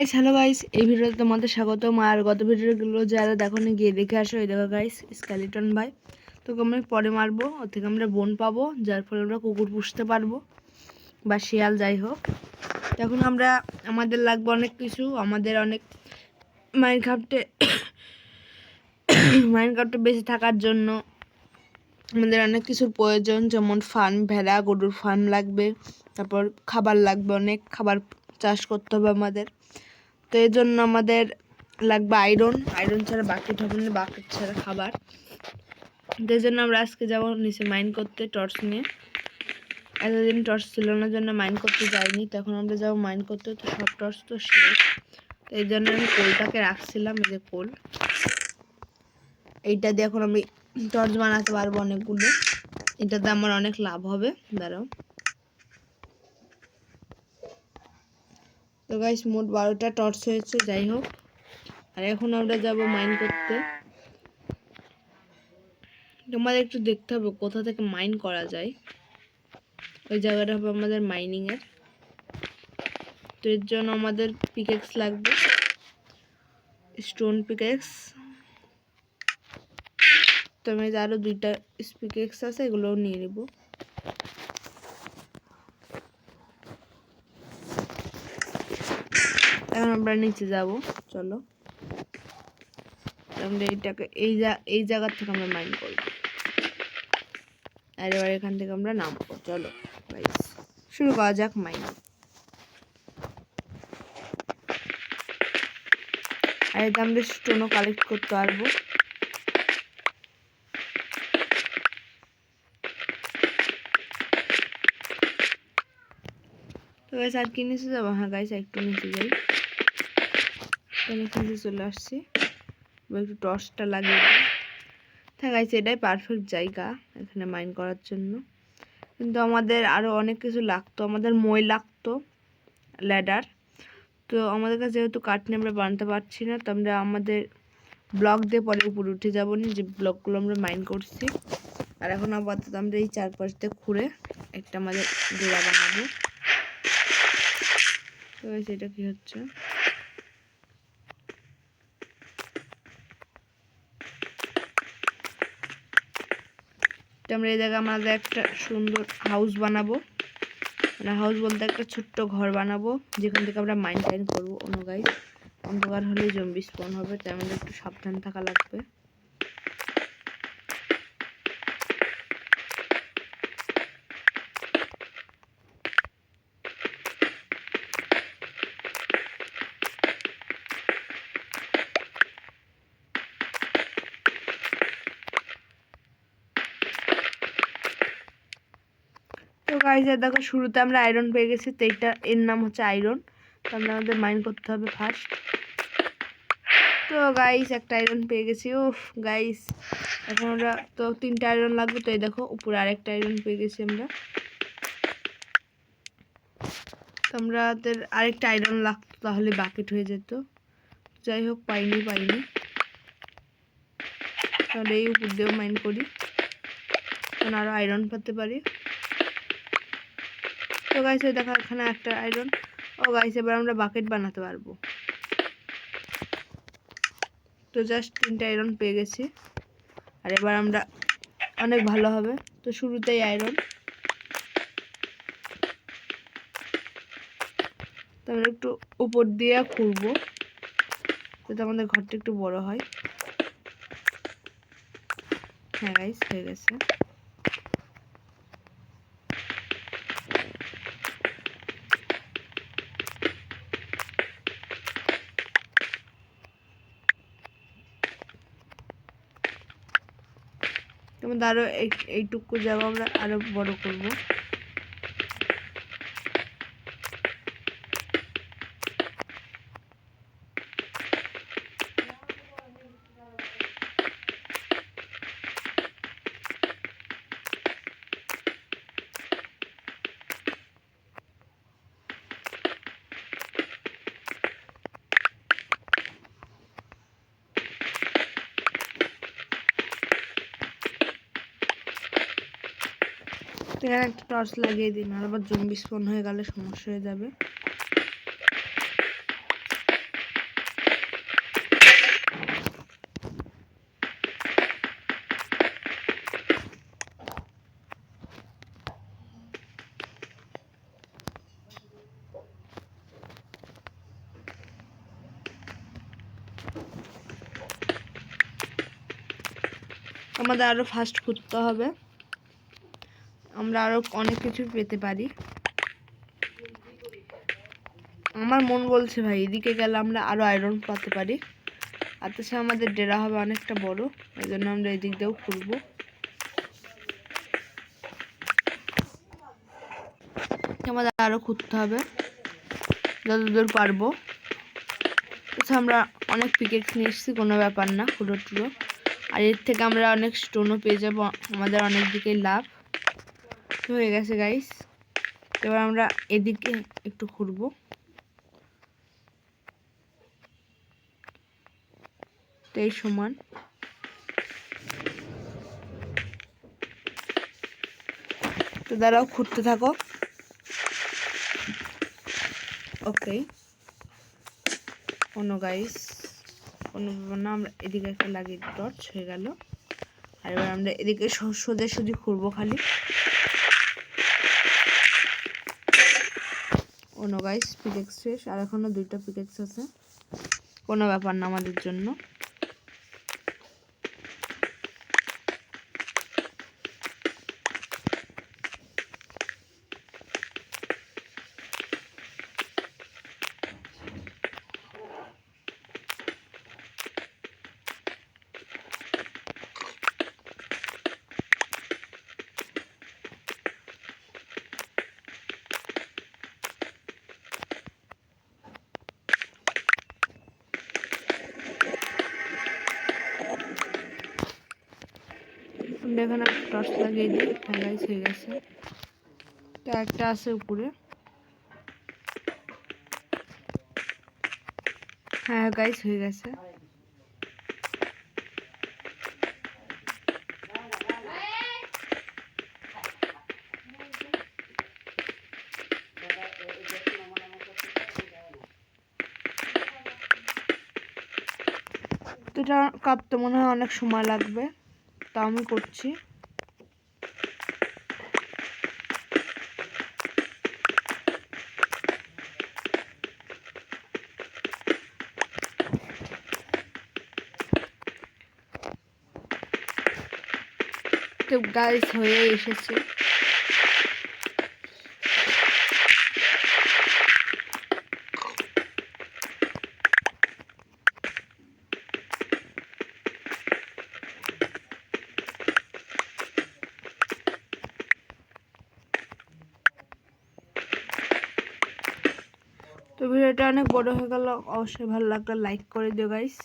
Guys hello guys এই ভিডিওতে তোমাদের স্বাগতম। আর গত ভিডিওগুলো যারা দেখো নি গিয়ে দেখে আসো। এই দেখো গাইস স্কেলিটন ভাই তোকে আমরা পরে মারবো, ওর থেকে আমরা বোন পাবো, যার ফলে আমরা কুকুর পুষতে পারব, বা শিয়াল যাই হোক। এখন আমরা, আমাদের লাগবে অনেক কিছু, আমাদের অনেক মাইন্ড ক্রাফটে মাইন্ড ক্রাফটে বেঁচে থাকার জন্য আমাদের অনেক কিছুর প্রয়োজন, যেমন ফার্ম ভেড়া, গরুর ফার্ম লাগবে, তারপর খাবার লাগবে, অনেক খাবার চাষ করতে হবে আমাদের। তো এর জন্য আমাদের লাগবে আয়রন আয়রন ছাড়া হবে না বাকেট ছাড়া খাবার। তো এই জন্য আমরা আজকে যাব নিচে মাইন করতে টর্চ নিয়ে। এতদিন টর্চ ছিল না জন্য মাইন করতে যাইনি। তখন আমরা যাব মাইন করতে, তো সব টর্চ তো শেষ। তো এই জন্য আমি কোলটাকে রাখছিলাম, এই যে কোল। এইটা দিয়ে এখন আমি টর্চ বানাতে পারব অনেকগুলো। এটাতে আমার অনেক লাভ হবে, দাঁড়াও। তো গাইস মোট বারোটা টর্চ হয়েছে, যাই হোক। আর এখন আমরা যাব মাইন করতে। তোমাদের একটু দেখতে হবে কোথা থেকে মাইন করা যায়। ওই জায়গাটা হবে আমাদের মাইনিংয়ের তো এর জন্য আমাদের পিকেক্স লাগবে। স্টোন পিকেক্স তো আমি আরও দুইটা পিকেক্স আছে, এগুলোও নিয়ে নেব এখন আমরা নিচে যাব। চলো। আমরা এইটাকে এই এই জায়গার থেকে আমরা মাইন্ড করব। আর এবার এখান থেকে আমরা নামবো। চলো শুরু করা যাক মাইন আর এটা আমরা স্টোনও কালেক্ট করতে পারব। তো গাইস আর কি নিচে যাব? হ্যাঁ গাইস একটু নিচে যাই। অনেক নিচে চলে আসছি একটু টর্চটা লাগিয়ে দিই। গাইস এটাই পারফেক্ট জায়গা এখানে মাইন করার জন্য। কিন্তু আমাদের আরও অনেক কিছু লাগতো, আমাদের মই লাগতো ল্যাডার তো আমাদের কাছে যেহেতু কাঠ নিয়ে আমরা বানাতে পারছি না, তো আমরা আমাদের ব্লক দিয়ে পরে উপরে উঠে যাব নি, যে ব্লকগুলো আমরা মাইন করছি। আর এখন আপাতত আমরা এই চারপাশ দিয়ে ঘুরে একটা আমাদের ডোরা বানাবো। তো সেটা কি হচ্ছে? আমরা এই জায়গায় আমাদের একটা সুন্দর হাউস বানাবো। মানে হাউস বলতে একটা ছোট্ট ঘর বানাবো, যেখান থেকে আমরা মাইন্ড টাইন করব। অন্য গাই অন্ধকার হলে জম্বি স্পন হবে, তাই আমাদের একটু সাবধান থাকা লাগবে। গাইজ দেখো শুরুতে আমরা আয়রন পেয়ে গেছি, তো এইটা এর নাম হচ্ছে আয়রন তো আমরা আমাদের মাইন্ড করতে হবে ফার্স্ট তো গাইস একটা আয়রন পেয়ে গেছি ও গাইস এখন আমরা, তো তিনটা আয়রন লাগবে, তো এই দেখো, উপরে আরেকটা আয়রন পেয়ে গেছি আমরা। তো আমাদের আরেকটা আয়রন লাগতো, তাহলে বাকেট হয়ে যেত। যাই হোক, পাইনি পাইনি। তাহলে এই উপর দিয়েও মাইন্ড করি। কারণ আরও আয়রন পাতে পারি। তো গাইস ওই দেখো এখানে একটা আয়রন ও গাইস এবার আমরা বাকেট বানাতে পারব। তো জাস্ট তিনটে আয়রন পেয়ে গেছি। আর এবার আমরা অনেক ভালো হবে। তো শুরুতেই আয়রন তো আমরা একটু উপর দিয়ে খুলবো যাতে আমাদের ঘরটা একটু বড় হয়। হ্যাঁ গাইস হয়ে গেছে। তোমাদের আরও এইটুকু জায়গা আমরা আরও বড় করব। এখানে একটা টর্চ লাগিয়ে দিন, আর আবার জম্বি স্পন হয়ে গেলে সমস্যা হয়ে যাবে। আমাদের আরও ফাস্ট করতে হবে। আমরা আরও অনেক কিছু পেতে পারি। আমার মন বলছে ভাই, এদিকে গেলে আমরা আরও আয়রন পাতে পারি। আর তাছাড়া আমাদের ডেরা হবে অনেকটা বড় ওই জন্য আমরা এদিক দিয়েও খুলবো আমাদের আরও খুঁজতে হবে, যতদূর পারব। আচ্ছা আমরা অনেক পিকেক্স নিয়ে এসেছি, কোনো ব্যাপার না পুরো টুরো। আর এর থেকে আমরা অনেক স্টোনও পেয়ে যাব, আমাদের অনেক দিকেই লাভ। হয়ে গেছে গাইস এবার আমরা এদিকে একটু ঘুরবো। তো এই সমান। তো দাঁড়াও, ঘুরতে থাকো। ওকে। কোনো গাইস ব্যাপার না, আমরা এদিকে একটা লাগিয়ে টর্চ হয়ে গেল। আর এবার আমরা এদিকে সোজা সুজি ঘুরবো খালি। কোনো গাইস পিকেক্স শেষ আর এখনও দুইটা পিকেক্স আছে। কোনো ব্যাপার না আমাদের জন্য। আমরা এখানে টর্চ লাগিয়ে দিই গাইস হয়ে গেছে। তো একটা আছে উপরে। হ্যাঁ গাইস হয়ে গেছে। তো কাঁপতে মনে হয় অনেক সময় লাগবে। তা আমি করছি। তো গাইস হয়ে এসেছে তো ভিডিওটা অনেক বড় হয়ে গেল। অবশ্যই ভালো লাগলে লাইক করে দিও গাইস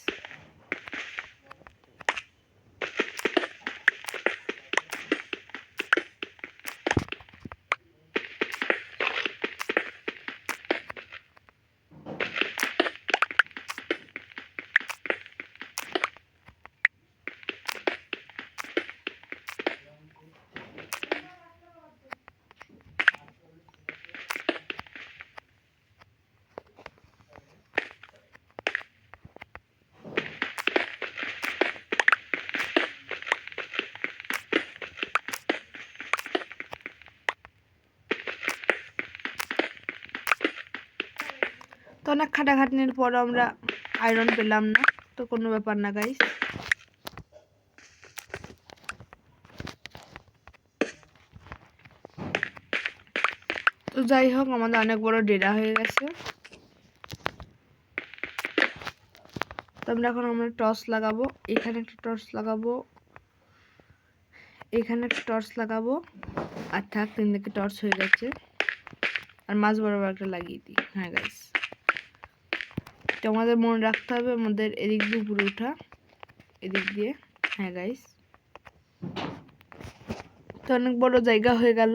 অনেক খাটাখাটনির পর আমরা আয়রন পেলাম না, তো কোনো ব্যাপার না গাইস তো যাই হোক, আমাদের অনেক বড় ডেরা হয়ে গেছে। তো আমরা এখন আমরা টর্চ লাগাবো। এখানে একটা টর্চ লাগাবো। এখানে একটা টর্চ লাগাবো। আর থাক তিন দিকে টর্চ হয়ে গেছে। আর মাছ বরাবর একটা লাগিয়ে দিই। হ্যাঁ গাইস তো আমাদের মনে রাখতে হবে, আমাদের এদিক দিয়ে উপরে ওঠা। এদিক দিয়ে। হ্যাঁ গাইস তো অনেক বড় জায়গা হয়ে গেল।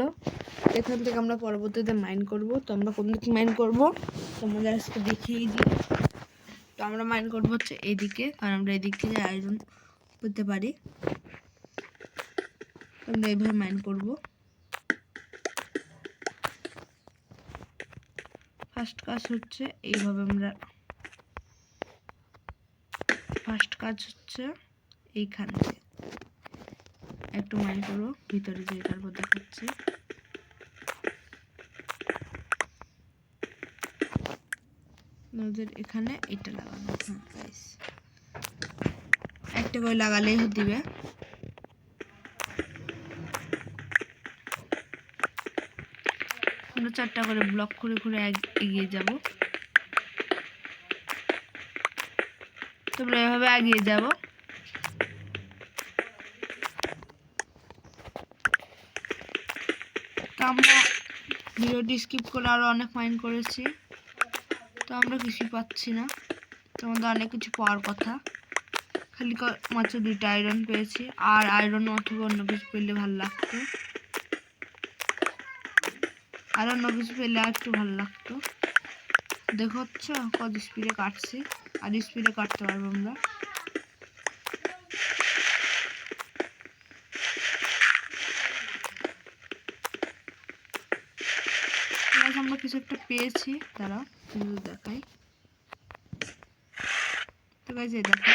এখান থেকে আমরা পরবর্তীতে মাইন করব। তো আমরা কোন দিকে মাইন করব? তোমাদের আজকে দেখিয়ে দিই। তো আমরা মাইন করব হচ্ছে এদিকে। কারণ আমরা এদিক থেকে আয়োজন করতে পারি। আমরা এইভাবে মাইন করব। ফার্স্ট কাজ হচ্ছে এইভাবে আমরা ফার্স্ট কাজ হচ্ছে এইখান থেকে একটু মাইন্ড করো, ভিতরে যে তারপর দেখাচ্ছি নদীর এখানে এটা লাগানো একটা করে লাগালেই দিবে। আমরা চারটা করে ব্লক করে করে এগিয়ে যাব। তোমরা এভাবে এগিয়ে যাব। আমরা ভিডিওটি স্কিপ করে আরও অনেক মাইন্ড করেছি। তো আমরা কিছুই পাচ্ছি না। তোমাদের অনেক কিছু পাওয়ার কথা। খালি মাত্র দুইটা আয়রন পেয়েছি। আর আয়রন অথবা অন্য কিছু পেলে ভালো লাগতো। আর অন্য কিছু পেলে আর একটু ভালো লাগতো। দেখো হচ্ছে কত স্পিডে কাটছি। আর স্পিডে কাটতে পারব আমরা। আমরা কিছু একটা পেয়েছি। তারা কিন্তু দেখাই। তো গাইজ এই দেখো।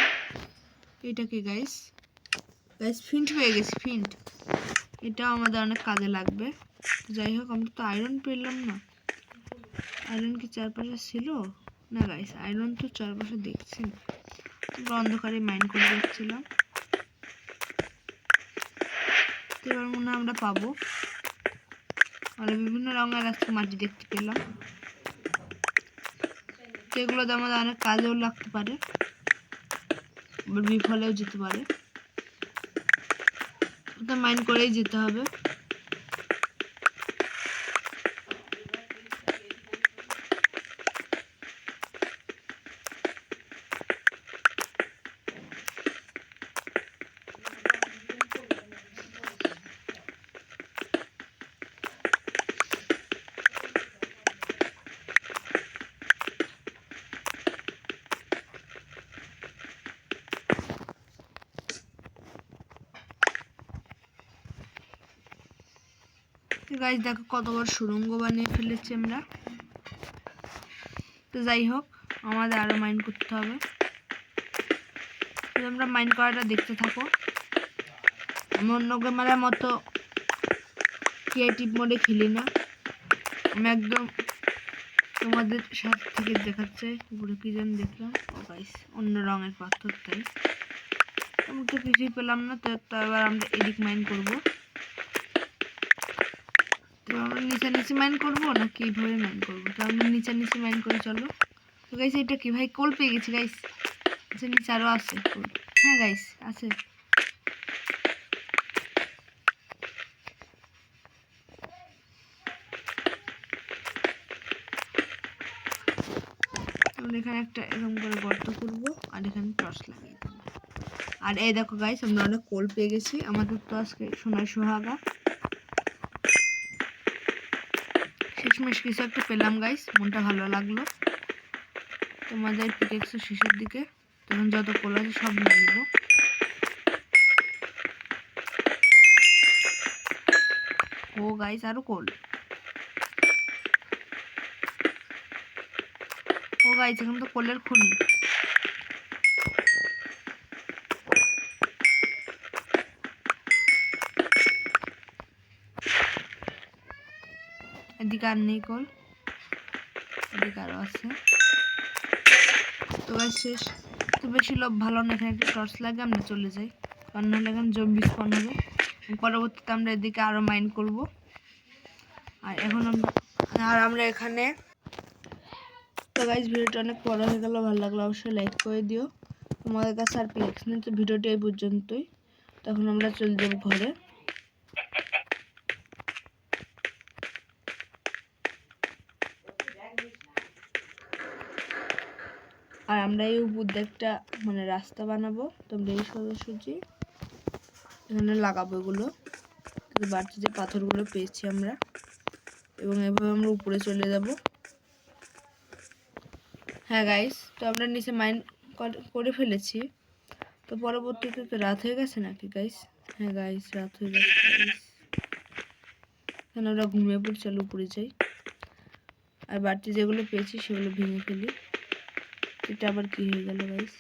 এটা কি গাইস গাইস ফিন্ট পেয়ে গেছি ফিন্ট এটা আমাদের অনেক কাজে লাগবে। যাই হোক, আমরা তো আয়রন পেলাম না। আয়রন কি চারপাশে ছিল? না গাইস আয়রন তো চারপাশে দেখছি। না আমরা অন্ধকারে মাইন্ড করে দেখছিলাম। তো এবার মনে হয় আমরা পাবো। আর বিভিন্ন রঙের আজকে মাটি দেখতে পেলাম। সেগুলো তো আমাদের অনেক কাজেও লাগতে পারে। বিফলেও যেতে পারে। ওটা মাইন্ড করেই যেতে হবে। গাইজ দেখো কত বড় সুড়ঙ্গ বানিয়ে ফেলেছি আমরা। তো যাই হোক, আমাদের আরও মাইন্ড করতে হবে। আমরা মাইন্ড করাটা দেখতে থাকো। আমি অন্য ক্যামেরার মতো ক্রিয়েটিভ মোডে খেলি না। আমি একদম তোমাদের সাথে থেকে দেখাচ্ছে উপরে কি যেন দেখলাম। ও গাইস অন্য রঙের পাথর, তাই। আমি তো কিছুই পেলাম না, তো এবার আমরা এদিক মাইন্ড করব তো আমরা নিচে নিচে মাইন করব না কীভাবে মাইন করব? তো আমরা নিচে নিচে মাইন করে, চলো। তো গাইস এটা কি? ভাই কোল পেয়ে গেছি গাইস আচ্ছা নিচে আরও আছে কোল হ্যাঁ গাইস আছে। এখানে একটা এরকম করে গর্ত করব, আর এখানে টর্চ লাগিয়ে আর এই দেখো গাইস আমরা অনেক কোল পেয়ে গেছি। আমাদের তো আজকে সোনার সোহাগা। শেষমেশ কিছু একটা পেলাম গাইস মনটা ভালো লাগল। তোমাদের পিকেক্সের শেষের দিকে। তখন যত কোল আছে সব নিয়ে নেব। ও গাইস আরও কোল। ও গাইস এখন তো কোলের খনি। এদিকে আর নেই কল এদিকে আরও আছে। তো শেষ। তো বেশি লোভ ভালো না, এখানে একটা টর্চ লাগে আমরা চলে যাই। কারণ নাহলে এখানে জম্বি স্পন পরবর্তীতে আমরা এদিকে আরও মাইন্ড করব। আর এখন আর আমরা এখানে তো গাইজ ভিডিওটা অনেক বড় হয়ে গেল। ভালো লাগল অবশ্যই লাইক করে দিও। তোমাদের কাছে আর প্লেক্স নেই, তো ভিডিওটা এই পর্যন্তই। তখন আমরা চলে যাব ঘরে। আর আমরা এই উপর একটা মানে রাস্তা বানাবো। তোমরা এই সোজাসুজি এখানে লাগাবো এগুলো। বাড়তি যে পাথরগুলো পেয়েছি আমরা। এবং এভাবে আমরা উপরে চলে যাব। হ্যাঁ গাইস তো আমরা নিচে মাইন্ড করে ফেলেছি। তো পরবর্তীতে তো রাত হয়ে গেছে নাকি গাইস হ্যাঁ গাইস রাত হয়ে গেছে আমরা ঘুমিয়ে পড়ি, চলো উপরে যাই। আর বাড়তি যেগুলো পেয়েছি সেগুলো ভেঙে ফেলি। এটা আবার কি হয়ে গেল গাইস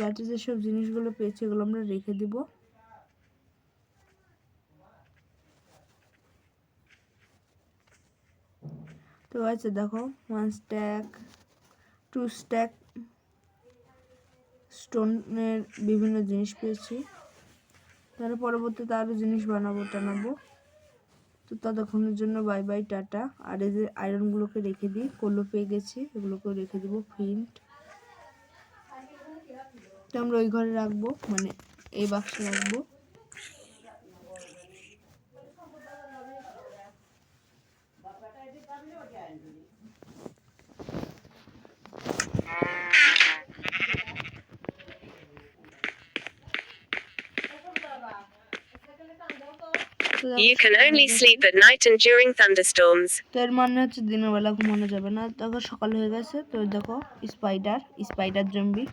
বাড়তি যেসব জিনিসগুলো পেয়েছি, এগুলো আমরা রেখে দিব। তো আছে দেখো ওয়ান স্ট্যাক টু স্ট্যাক স্টোনের বিভিন্ন জিনিস পেয়েছি। তাহলে পরবর্তীতে আরও জিনিস বানাবো, টানাবো। তো ততক্ষণের জন্য বাই বাই টাটা। আর এদের আয়রনগুলোকে রেখে দিই কলো পেয়ে গেছে, এগুলোকেও রেখে দেবো প্রিন্ট আমরা ওই ঘরে রাখব মানে এই বাক্সে রাখব। You can only sleep at night and during thunderstorms. তো এর মানে হচ্ছে দিনের বেলা ঘুমানো যাবে না দেখো সকাল হয়ে গেছে তো দেখো স্পাইডার স্পাইডার জম্বি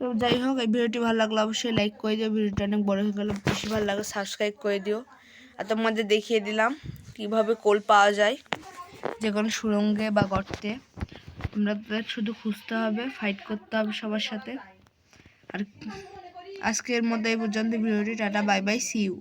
তো যাই হোক এই ভিডিওটি ভালো লাগলে অবশ্যই লাইক করে দিও ভিডিওটা অনেক বড় হয়ে গেলে বেশি ভালো লাগে সাবস্ক্রাইব করে দিও আর তোমাদের দেখিয়ে দিলাম কীভাবে কোল পাওয়া যায় যে কোনো সুরঙ্গে বা গর্তে তোমরা শুধু খুঁজতে হবে ফাইট করতে হবে সবার সাথে আর আজকের মতো এই পর্যন্ত ভিডিওটি tata bye bye see you